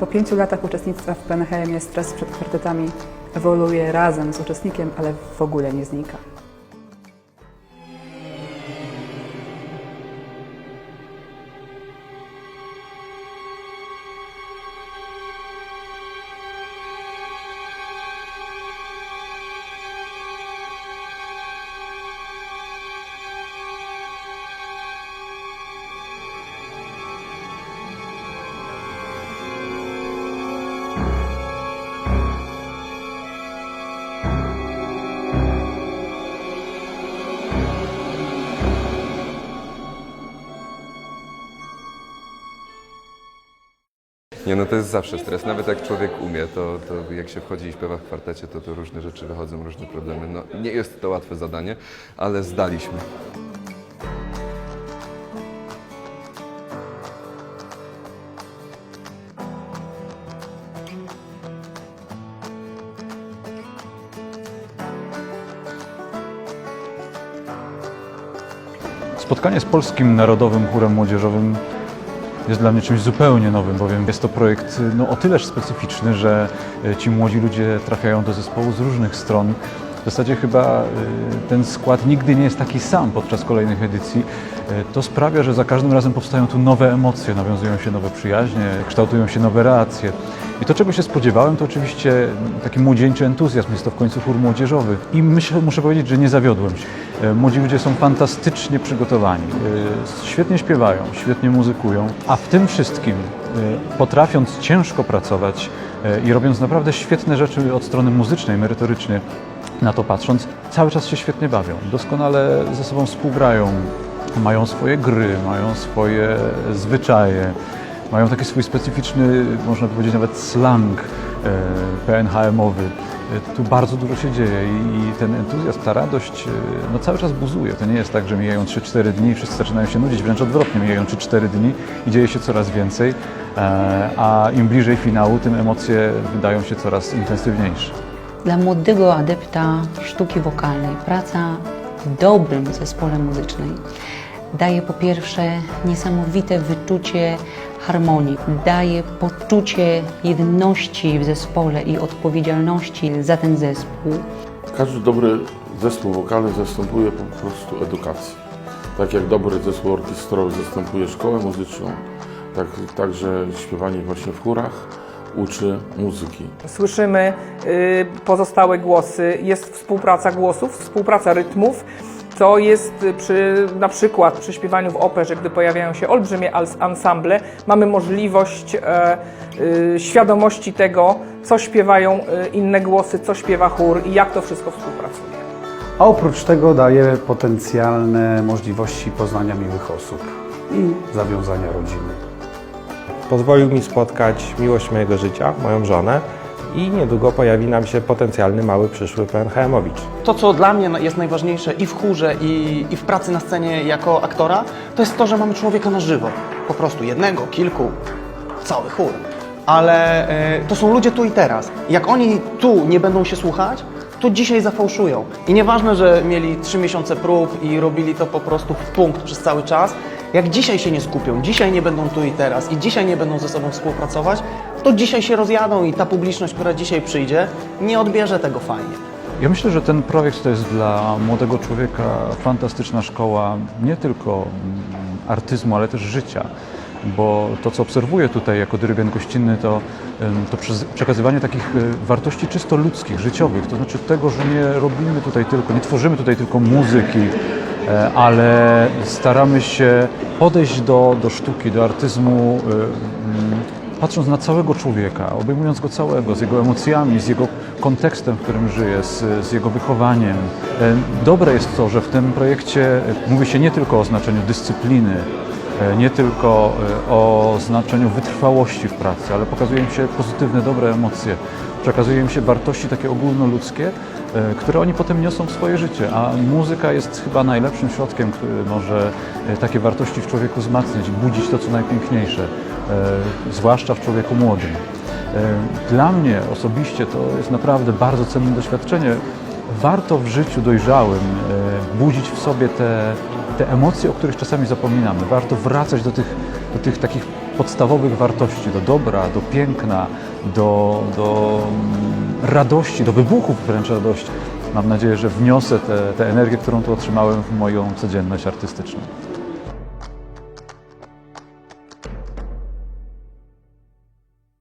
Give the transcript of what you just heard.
Po pięciu latach uczestnictwa w PNHM stres przed kwartetami ewoluuje razem z uczestnikiem, ale w ogóle nie znika. Nie, no to jest zawsze stres. Nawet jak człowiek umie, to, to jak się wchodzi i śpiewa w kwartecie, to, to różne rzeczy wychodzą, różne problemy. No, nie jest to łatwe zadanie, ale zdaliśmy. Spotkanie z Polskim Narodowym Chórem Młodzieżowym jest dla mnie czymś zupełnie nowym, bowiem jest to projekt no, o tyleż specyficzny, że e, ci młodzi ludzie trafiają do zespołu z różnych stron. W zasadzie chyba e, ten skład nigdy nie jest taki sam podczas kolejnych edycji. E, To sprawia, że za każdym razem powstają tu nowe emocje, nawiązują się nowe przyjaźnie, kształtują się nowe relacje. I to, czego się spodziewałem, to oczywiście taki młodzieńczy entuzjazm. Jest to w końcu chór młodzieżowy. I myślę, muszę powiedzieć, że nie zawiodłem się. E, Młodzi ludzie są fantastycznie przygotowani. Świetnie śpiewają, świetnie muzykują, a w tym wszystkim, potrafiąc ciężko pracować e, i robiąc naprawdę świetne rzeczy od strony muzycznej, merytorycznie, na to patrząc, cały czas się świetnie bawią. Doskonale ze sobą współgrają, mają swoje gry, mają swoje zwyczaje. Mają taki swój specyficzny, można powiedzieć nawet slang e, PNHM-owy. E, Tu bardzo dużo się dzieje i, ten entuzjazm, ta radość e, no cały czas buzuje. To nie jest tak, że mijają 3-4 dni i wszyscy zaczynają się nudzić, wręcz odwrotnie, mijają 3-4 dni i dzieje się coraz więcej, e, a im bliżej finału, tym emocje wydają się coraz intensywniejsze. Dla młodego adepta sztuki wokalnej praca w dobrym zespole muzycznym daje po pierwsze niesamowite wyczucie harmonii, daje poczucie jedności w zespole i odpowiedzialności za ten zespół. Każdy dobry zespół wokalny zastępuje po prostu edukację. Tak jak dobry zespół orkiestrowy zastępuje szkołę muzyczną, tak także śpiewanie właśnie w chórach uczy muzyki. Słyszymy y, pozostałe głosy, jest współpraca głosów, współpraca rytmów. To jest y, przy, na przykład przy śpiewaniu w operze, gdy pojawiają się olbrzymie ensemble, mamy możliwość e, y, świadomości tego, co śpiewają y, inne głosy, co śpiewa chór i jak to wszystko współpracuje. A oprócz tego daje potencjalne możliwości poznania miłych osób i zawiązania rodziny. Pozwolił mi spotkać miłość mojego życia, moją żonę i niedługo pojawi nam się potencjalny mały przyszły PNHM-owicz. To, co dla mnie jest najważniejsze i w chórze, i, i w pracy na scenie jako aktora, to jest to, że mamy człowieka na żywo. Po prostu jednego, kilku, cały chór. Ale e, to są ludzie tu i teraz. Jak oni tu nie będą się słuchać, to dzisiaj zafałszują. I nieważne, że mieli trzy miesiące prób i robili to po prostu w punkt przez cały czas. Jak dzisiaj się nie skupią, dzisiaj nie będą tu i teraz i dzisiaj nie będą ze sobą współpracować, to dzisiaj się rozjadą i ta publiczność, która dzisiaj przyjdzie, nie odbierze tego fajnie. Ja myślę, że ten projekt to jest dla młodego człowieka fantastyczna szkoła nie tylko mm, artyzmu, ale też życia. Bo to, co obserwuję tutaj jako dyrygent gościnny, to, to przekazywanie takich e, wartości czysto ludzkich, życiowych. To znaczy tego, że nie robimy tutaj tylko, nie tworzymy tutaj tylko muzyki, e, ale staramy się podejść do, do sztuki, do artyzmu e, patrząc na całego człowieka, obejmując go całego, z jego emocjami, z jego kontekstem, w którym żyje, z, z jego wychowaniem. E, Dobre jest to, że w tym projekcie e, mówi się nie tylko o znaczeniu dyscypliny, e, nie tylko o znaczeniu wytrwałości w pracy, ale pokazują się pozytywne, dobre emocje, przekazuje im się wartości takie ogólnoludzkie, które oni potem niosą w swoje życie, a muzyka jest chyba najlepszym środkiem, który może takie wartości w człowieku wzmacniać budzić to, co najpiękniejsze, zwłaszcza w człowieku młodym. E, Dla mnie osobiście to jest naprawdę bardzo cenne doświadczenie. Warto w życiu dojrzałym e, budzić w sobie te, te emocje, o których czasami zapominamy. Warto wracać do tych do tych takich podstawowych wartości, do dobra, do piękna, do, do mm, radości, do wybuchów wręcz radości. Mam nadzieję, że wniosę tę energię, którą tu otrzymałem w moją codzienność artystyczną.